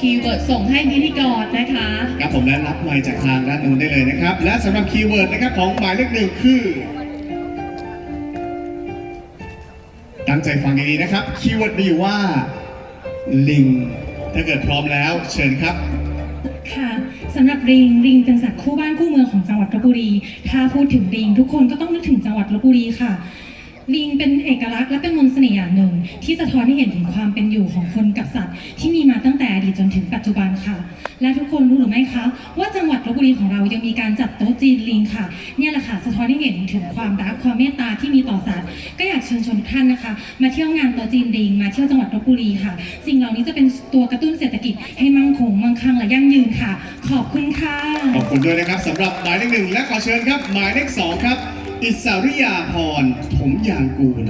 คีย์เวิร์ดส่งให้พิธีกรนะคะ ครับผมและรับไมค์จากทางด้านนู้นได้เลยนะครับ และสำหรับคีย์เวิร์ดนะครับของหมายเลขหนึ่งคือตั้งใจฟังดีๆนะครับ คีย์เวิร์ดมีอยู่ว่า ลิง ถ้าเกิดพร้อมแล้วเชิญครับ ค่ะสำหรับลิงลิงเป็นสัตว์คู่บ้านคู่เมืองของจังหวัดลบบุรี ถ้าพูดถึงลิง ทุกคนก็ต้องนึกถึงจังหวัดลบบุรีค่ะ ลิงเป็นเอกลักษณ์และเป็นมนต์เสน่ห์อย่างหนึ่ง ที่สะท้อนให้เห็นถึงความเป็นอยู่ของคนกับสัตว์ ที่มีมาตั้งแต่อดีตจนถึงปัจจุบันค่ะ และทุกคนรู้หรือไม่คะว่าจังหวัดลบบุรีของเรายังมีการจัดโต๊ะจีนลิงค่ะเนี่ยแหละค่ะสะท้อนให้เห็นถึงความรักความเมตตาที่มีต่อสัตว์ก็อยากเชิญชวนทุกท่านนะคะ มาเที่ยวงานโต๊ะจีนลิง มาเที่ยวจังหวัดลบบุรีค่ะ สิ่งเหล่านี้จะเป็นตัวกระตุ้นเศรษฐกิจให้มั่งคงมั่งคั่งและยั่งยืนค่ะ ขอบคุณค่ะขอบคุณด้วยนะครับสำหรับหมายเลขหนึ่งและขอเชิญครับหมายเลขสองครับ อิสริยาพรถมยางกูล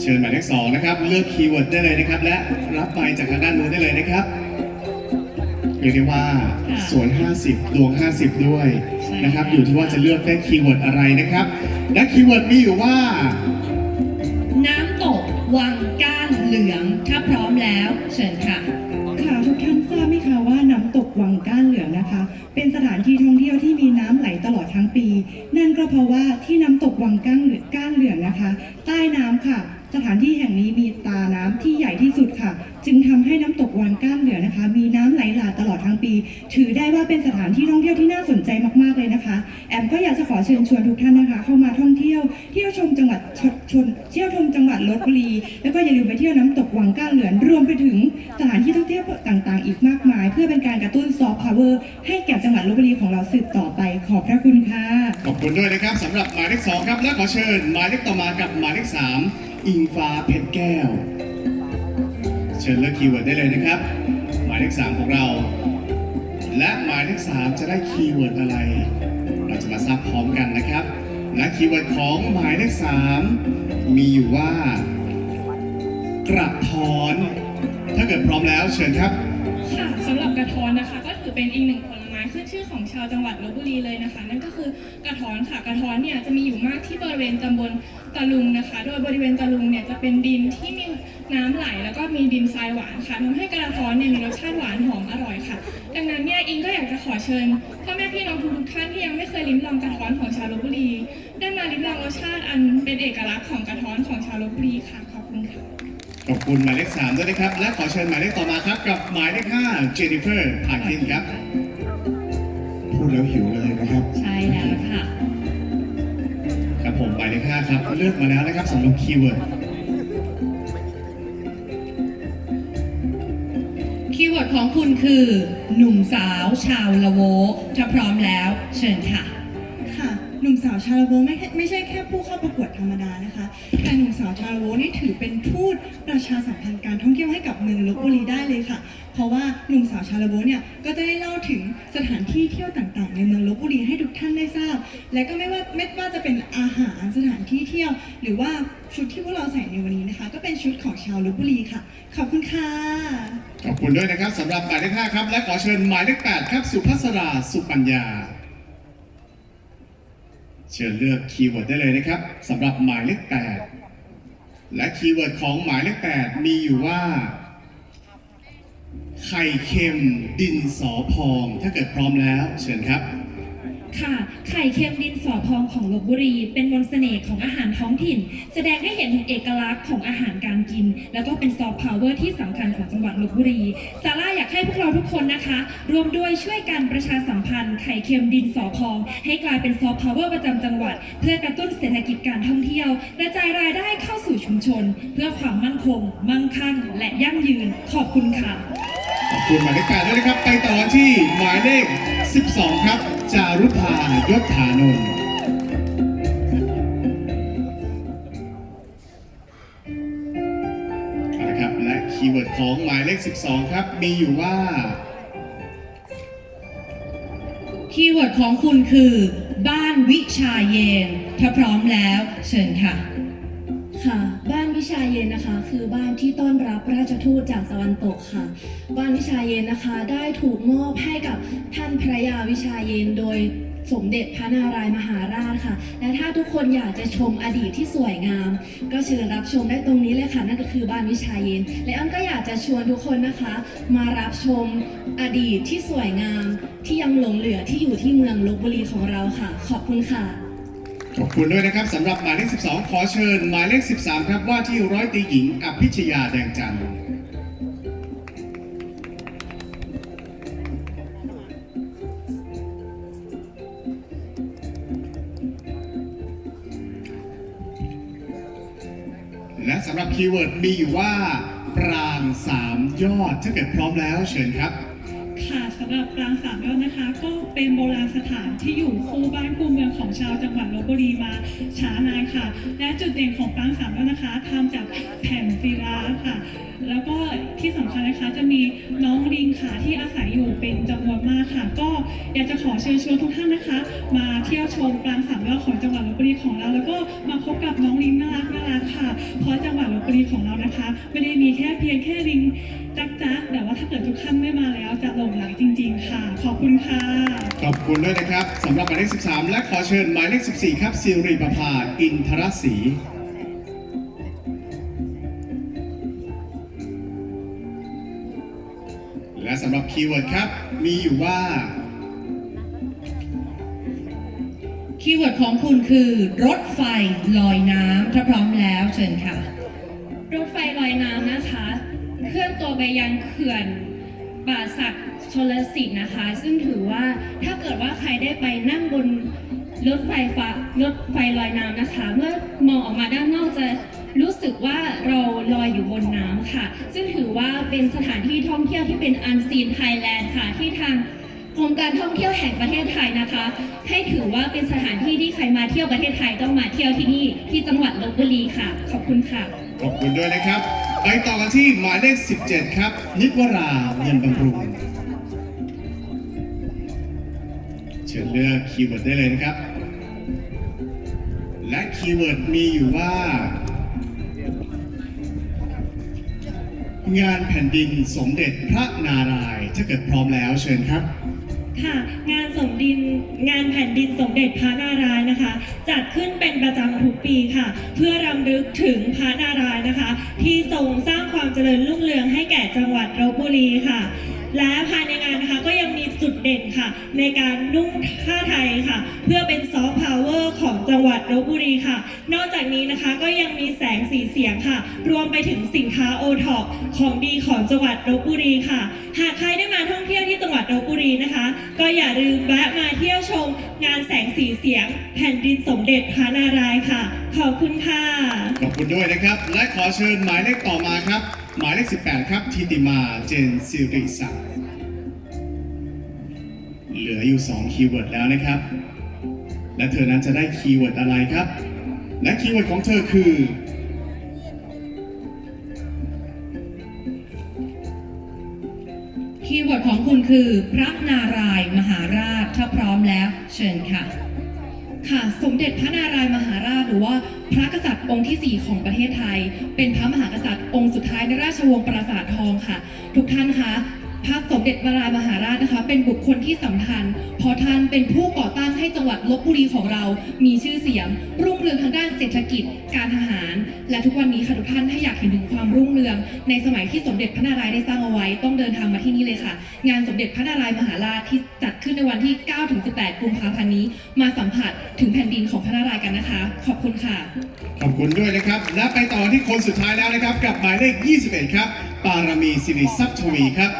เชิญหมายเลขสองนะครับ เลือกคีย์เวิร์ดได้เลยนะครับ และรับไปจากทางด้านนู้นได้เลยนะครับเรียกได้ว่าค่ะสวน 50 ดวง 50 ด้วยใช่นะครับค่ะอยู่ที่ว่าจะเลือกได้คีย์เวิร์ดอะไรนะครับ และคีย์เวิร์ดมีอยู่ว่า น้ำตกวังก้านเหลือง ถ้าพร้อมแล้ว เชิญค่ะค่ะทุกท่านทราบไหมคะว่าน้ำตกวังก้านเหลืองนะคะ เป็นสถานที่ท่องเที่ยวที่ มีน้ำไหลตลอดทั้งปี นั่นก็เพราะว่าที่น้ำตกวังก้างเหลือก้านเหลืองนะคะ ใต้น้ำค่ะ สถานที่แห่งนี้มีตาน้ำที่ใหญ่ที่สุดค่ะ จึงทำให้น้ำตกวังก้านเหลืองนะคะ มีน้ำไหลหลากตลอดทั้งปี ถือได้ว่าเป็นสถานที่ท่องเที่ยวที่น่าสนใจมากๆเลยนะคะ แอมก็อยากจะขอเชิญชวนทุกท่านนะคะ เข้ามาท่องเที่ยวำหรับหมายเลขสองครับและขอเชิญหมายเลขต่อมากับหมายเลขสามอิงฟ้าเพชรแก้ว เชิญเลือกคีย์เวิร์ดได้เลยนะครับ หมายเลขสามของเรา และหมายเลขสามจะได้คีย์เวิร์ดอะไร เราจะมาทราบพร้อมกันนะครับ และคีย์เวิร์ดของหมายเลขสามมีอยู่ว่า กระท้อน ถ้าเกิดพร้อมแล้วเชิญครับ ค่ะสำหรับกระท้อนนะคะ ก็ถือเป็นอีกหนึ่งผล ม้ขึ้นชื่อของชาวจังหวัดลบบุรีเลยนะคะ นั่นก็คือกระท้อนค่ะกระท้อนเนี่ยจะมีอยู่มากที่บริเวณตำบลตะลุงนะคะ โดยบริเวณตะลุงเนี่ยจะเป็นดินที่มีน้ำไหลแล้วก็มีดินทรายหวานค่ะทำให้กระท้อนเนี่ยมีรสชาติหวานหอมอร่อยค่ะ ดังนั้นเนี่ยอิงก็อยากจะขอเชิญพ่อแม่พี่น้องทุกท่านที่ยังไม่เคยลิ้มลองกระท้อนของชาวลบบุรี ได้มาลิ้มลองรสชาติอันเป็นเอกลักษณ์ของกระท้อนของชาวลบบุรีค่ะขอบคุณค่ะขอบคุณหมายเลขสามด้วยนะครับ และขอเชิญหมายเลขต่อมาครับ กับหมายเลขห้าเจนนิเฟอร์พาร์คินครับ พูดแล้วหิวเลยนะครับ ใช่แล้วค่ะ ครับผมหมายเลขห้าครับเลือกมาแล้วนะครับสำหรับคีย์เวิร์ดคีย์เวิร์ดของคุณคือ หนุ่มสาวชาวละโวถ้าพร้อมแล้ว เชิญค่ะค่ะ หนุ่มสาวชาลาโวไม่แค่ไม่ใช่แค่ผู้เข้าประกวดธรรมดานะคะ แต่หนุ่มสาวชาลาโวนี่ถือเป็นทูตประชาสัมพันธ์การท่องเที่ยวให้กับเมืองลบบุรีได้เลยค่ะ เพราะว่าหนุ่มสาวชาลาโวเนี่ยก็จะได้เล่าถึงสถานที่เที่ยวต่างๆ ในเมืองลบบุรีให้ทุกท่านได้ทราบ และก็ไม่ว่าไม่ว่าจะเป็นอาหารสถานที่เที่ยว หรือว่าชุดที่พวกเราใส่ในวันนี้นะคะ ก็เป็นชุดของชาวลบบุรีค่ะ ขอบคุณค่ะขอบคุณด้วยนะครับสำหรับหมายเลขห้าครับและขอเชิญหมายเลขแปดครับสุภัสราสุปัญญา เชิญเลือกคีย์เวิร์ดได้เลยนะครับสำหรับหมายเลขแปดและคีย์เวิร์ดของหมายเลขแปดมีอยู่ว่า ไข่เค็มดินสอพอง ถ้าเกิดพร้อมแล้ว เชิญครับ ค่ะ ไข่เค็มดินสอพองของลบบุรี เป็นมนต์เสน่ห์ของอาหารท้องถิ่น แสดงให้เห็นถึงเอกลักษณ์ของอาหารการกิน แล้วก็เป็นซอฟต์พาวเวอร์ที่สำคัญของจังหวัดลบบุรีซาร่าอยากให้พวกเราทุกคนนะคะ รวมด้วยช่วยการประชาสัมพันธ์ไข่เค็มดินสอพอง ให้กลายเป็นซอฟต์พาวเวอร์ประจำจังหวัด เพื่อกระตุ้นเศรษฐกิจการท่องเที่ยวกระจายรายได้เข้าสู่ชุมชน เพื่อความมั่นคง มั่งคั่ง และยั่งยืน ขอบคุณค่ะขอบคุณหมายเลขแปดด้วยนะครับ ไปต่อที่หมายเลข 12 ครับ จารุภายศฐานนท์นะครับและคีย์เวิร์ดของหมายเลข 12 ครับ มีอยู่ว่า คีย์เวิร์ดของคุณคือ บ้านวิชาเยนถ้าพร้อมแล้ว เชิญค่ะ ค่ะ บ้านวิชาเย็นนะคะ คือบ้านที่ต้อนรับราชทูตจากตะวันตกค่ะ บ้านวิชาเย็นนะคะ ได้ถูกมอบให้กับท่านพระยาวิชาเย็นโดยสมเด็จพระนารายมหาราชค่ะ และถ้าทุกคนอยากจะชมอดีตที่สวยงาม ก็เชิญรับชมได้ตรงนี้เลยค่ะ นั่นก็คือบ้านวิชาเย็น และอ้อนก็อยากจะชวนทุกคนนะคะ มารับชมอดีตที่สวยงาม ที่ยังหลงเหลือที่อยู่ที่เมืองลบบุรีของเราค่ะ ขอบคุณค่ะ ขอบคุณด้วยนะครับสำหรับหมายเลข 12 ขอเชิญ หมายเลข 13 ครับว่าที่ร้อยตีหญิงอภิชยาแดงจันทร์และสำหรับคีย์เวิร์ดมีอยู่ว่า ปรางสามยอดถ้าเกิดพร้อมแล้วเชิญครับำหรับปรางสามยอดนะคะ ก็เป็นโบราณสถานที่อยู่คู่บ้านคู่เมืองของชาวจังหวัดลบบุรีมาช้านานค่ะ และจุดเด่นของปรางสามยอดนะคะทำจากแผ่นศิลาค่ะ แล้วก็ที่สำคัญนะคะจะมีน้องลิงค่ะที่อาศัยอยู่เป็นจำนวนมากค่ะ ก็อยากจะขอเชิญชวนทุกท่านนะคะ มาเที่ยวชมปรางสามยอดของจังหวัดลบบุรีของเรา แล้วก็มาพบกับน้องลิงน่ารักน่ารักค่ะ เพราะจังหวัดลบบุรีของเรานะคะ ไม่ได้มีแค่เพียงแค่ลิงจักจักแต่ว่าถ้าเกิดทุกท่านไม่มาแล้วจะหลงไหลจริง ๆ ค่ะ ขอบคุณค่ะขอบคุณด้วยนะครับสำหรับหมายเลข13 และขอเชิญหมายเลข14 ครับสิริประภาอินทรศรี คีย์เวิร์ดครับ มีอยู่ว่า คีย์เวิร์ดของคุณคือรถไฟลอยน้ำถ้าพร้อมแล้วเชิญค่ะ รถไฟลอยน้ำนะคะ เคลื่อนตัวไปยังเขื่อนป่าศักชลสิทธิ์นะคะ ซึ่งถือว่าถ้าเกิดว่าใครได้ไปนั่งบนรถไฟฟ้ารถไฟลอยน้ำนะคะ เมื่อมองออกมาด้านนอกจะรู้สึกว่าเราลอยอยู่บนน้ำค่ะ ซึ่งถือว่าเป็นสถานที่ท่องเที่ยวที่เป็นอันซีนไทยแลนด์ค่ะที่ทางกรมการท่องเที่ยวแห่งประเทศไทยนะคะ ให้ถือว่าเป็นสถานที่ที่ใครมาเที่ยวประเทศไทยต้องมาเที่ยวที่นี่ที่จังหวัดลบบุรีค่ะ ขอบคุณค่ะ ขอบคุณด้วยนะครับ ไปต่อกันที่หมายเลข 17 ครับ นิวราเงินบำรุงเชิญเลือกคีย์เวิร์ดได้เลยนะครับ และคีย์เวิร์ดมีอยู่ว่า งานแผ่นดินสมเด็จพระนารายณ์ถ้าเกิดพร้อมแล้วเชิญครับ ค่ะ งานสมดินงานแผ่นดินสมเด็จพระนารายณ์นะคะ จัดขึ้นเป็นประจำทุกปีค่ะ เพื่อรำลึกถึงพระนารายณ์นะคะ ที่ทรงสร้างความเจริญรุ่งเรืองให้แก่จังหวัดลบบุรีค่ะ และพระ จุดเด่นค่ะ ในการนุ่งผ้าไทยค่ะ เพื่อเป็นซอฟต์พาวเวอร์ของจังหวัดลบบุรีค่ะ นอกจากนี้นะคะก็ยังมีแสงสีเสียงค่ะ รวมไปถึงสินค้าโอท็อปของดีของจังหวัดลบบุรีค่ะ หากใครได้มาท่องเที่ยวที่จังหวัดลบบุรีนะคะ ก็อย่าลืมแวะมาเที่ยวชม งานแสงสีเสียง แผ่นดินสมเด็จพระนารายณ์ค่ะ ขอบคุณค่ะ ขอบคุณด้วยนะครับ และขอเชิญหมายเลขต่อมาครับ หมายเลข 18 ครับทิติมาเจนซิริศักดิ์ ลืออยู่ 2 คีย์เวิร์ดแล้วนะครับ และเธอนั้นจะได้คีย์เวิร์ดอะไรครับ และคีย์เวิร์ดของเธอคือ คีย์เวิร์ดของคุณคือ พระนารายมหาราช ถ้าพร้อมแล้ว เชิญค่ะ ค่ะ สมเด็จพระนารายมหาราชหรือว่าพระกษัตริย์องค์ที่ 4 ของประเทศไทย เป็นพระมหากษัตริย์องค์สุดท้ายในราชวงศ์ปราสาททองค่ะ ทุกท่านคะ พระสมเด็จพระนารายณ์มหาราชนะคะ เป็นบุคคลที่สำคัญ เพราะท่านเป็นผู้ก่อตั้งให้จังหวัดลบบุรีของเรา มีชื่อเสียง รุ่งเรืองทางด้านเศรษฐกิจ การทหาร และทุกวันนี้ค่ะทุกท่านถ้าอยากเห็นถึงความรุ่งเรือง ในสมัยที่สมเด็จพระนารายณ์ได้สร้างเอาไว้ ต้องเดินทางมาที่นี่เลยค่ะ งานสมเด็จพระนารายณ์มหาราชที่จัดขึ้นในวันที่ 9-18 กุมภาพันธ์นี้ มาสัมผัสถึงแผ่นดินของพระนารายณ์กันนะคะ ขอบคุณค่ะ ขอบคุณด้วยนะครับ และไปต่อที่คนสุดท้ายแล้วนะครับ กับหมายเลข 21 ครับ ปารามีสิริทรัพย์ทวีครับ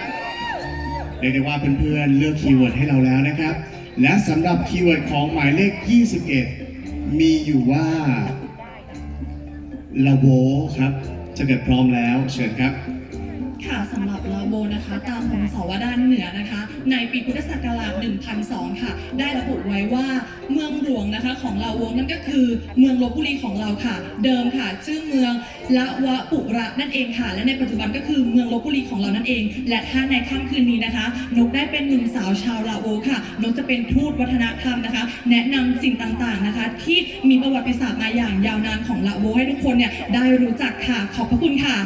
เรียกได้ว่าเพื่อนๆเลือกคีย์เวิร์ดให้เราแล้วนะครับ และสำหรับคีย์เวิร์ดของหมายเลข 21 มีอยู่ว่าละโวครับจะเกิดพร้อมแล้วเชิญครับ นะคะ ตามของสาวด้านเหนือนะคะ ในปีพุทธศักราช 1002 ค่ะ ได้ระบุไว้ว่าเมืองหลวงนะคะของลาโวนั่นก็คือเมืองลบบุรีของเราค่ะ เดิมค่ะ ชื่อเมืองละวะปุระนั่นเองค่ะ และในปัจจุบันก็คือเมืองลบบุรีของเรานั่นเอง และถ้าในค่ำคืนนี้นะคะ นกได้เป็นหนุ่มสาวชาวลาโวค่ะนกจะเป็นทูตวัฒนธรรมนะคะ แนะนำสิ่งต่างๆนะคะ ที่มีประวัติศาสตร์มาอย่างยาวนานของลาโวให้ทุกคนเนี่ยได้รู้จักค่ะขอบพระคุณค่ะ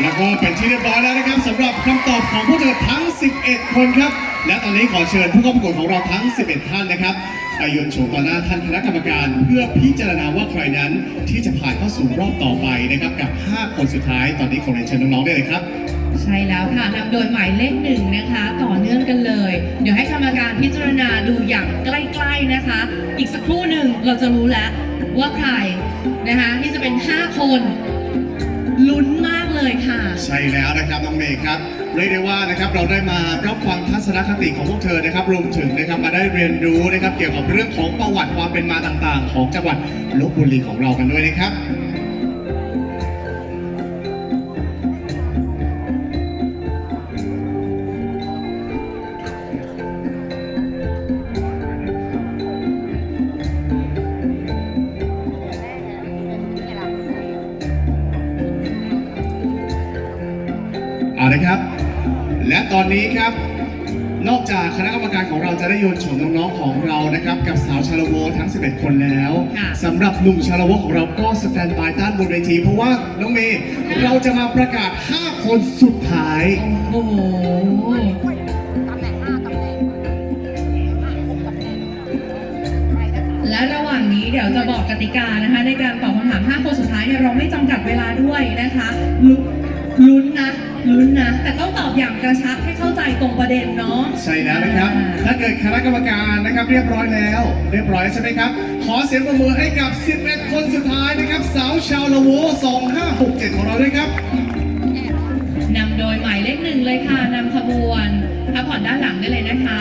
แล้วก็เป็นที่เรียบร้อยแล้วนะครับสำหรับคำตอบของผู้เจอทั้ง 11 คนครับ และตอนนี้ขอเชิญผู้เข้าประกวดของเราทั้ง 11 ท่านนะครับไปยืนโฉมต่อหน้าท่านคณะกรรมการ เพื่อพิจารณาว่าใครนั้น ที่จะผ่านเข้าสู่รอบต่อไปนะครับกับ 5 คนสุดท้ายตอนนี้ขอเรียนเชิญน้องๆได้เลยครับใช่แล้วค่ะนำโดยหมายเลขหนึ่งนะคะ ต่อเนื่องกันเลย เดี๋ยวให้กรรมการพิจารณาดูอย่างใกล้ ๆนะคะ อีกสักครู่หนึ่งเราจะรู้แล้วว่าใครนะคะที่จะเป็น 5 คน ลุ้นมากเลยค่ะ ใช่แล้วนะครับน้องเมย์ครับเรียกได้ว่านะครับเราได้มารับฟังทัศนคติของพวกเธอนะครับรวมถึงนะครับมาได้เรียนรู้นะครับเกี่ยวกับเรื่องของประวัติความเป็นมาต่างๆ ของจังหวัดลบบุรีของเรากันด้วยนะครับ ตอนนี้ครับ นอกจากคณะกรรมการของเราจะได้โยนโฉมน้องๆของเรานะครับ กับสาวชาลโวทั้ง 11 คนแล้วค่ะ สำหรับหนุ่มชาลโวของเราก็สแตนบายด้านบนเวที เพราะว่าน้องเมย์เราจะมาประกาศ 5 คนสุดท้าย โอ้โห และระหว่างนี้เดี๋ยวจะบอกกติกานะคะ ในการตอบคำถาม 5 คนสุดท้ายเนี่ยเราไม่จำกัดเวลาด้วยนะคะลุลุ้นนะ ลุ้นนะ แต่ต้องตอบอย่างกระชับให้เข้าใจตรงประเด็นเนาะ ใช่แล้วนะครับ ถ้าเกิดคณะกรรมการนะครับเรียบร้อยแล้ว เรียบร้อยใช่ไหมครับ ขอเสียงปรบมือให้กับ 11 คนสุดท้ายนะครับ สาวชาวละโว2567 ของเราด้วยครับนำโดยหมายเลขหนึ่งเลยค่ะนำขบวนพักผ่อนด้านหลังได้เลยนะคะ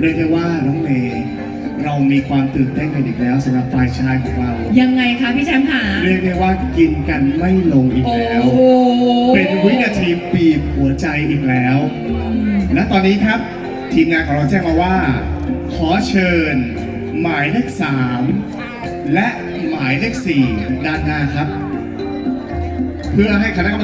เรียกได้ว่าน้องเมย์เรา มีความตื่นเต้นกันอีกแล้วสำหรับฝ่ายชายของเรา ยังไงคะพี่แชมป์ขาเรียกได้ว่ากินกันไม่ลงอีกโอ้แล้ว โหเป็นวินาทีบีบหัวใจอีกแล้ว และตอนนี้ครับ ทีมงานของเราแจ้งมาว่า ขอเชิญ หมายเลขสามและหมายเลขสี่ด้านหน้าครับ เพื่อให้คณะกรรม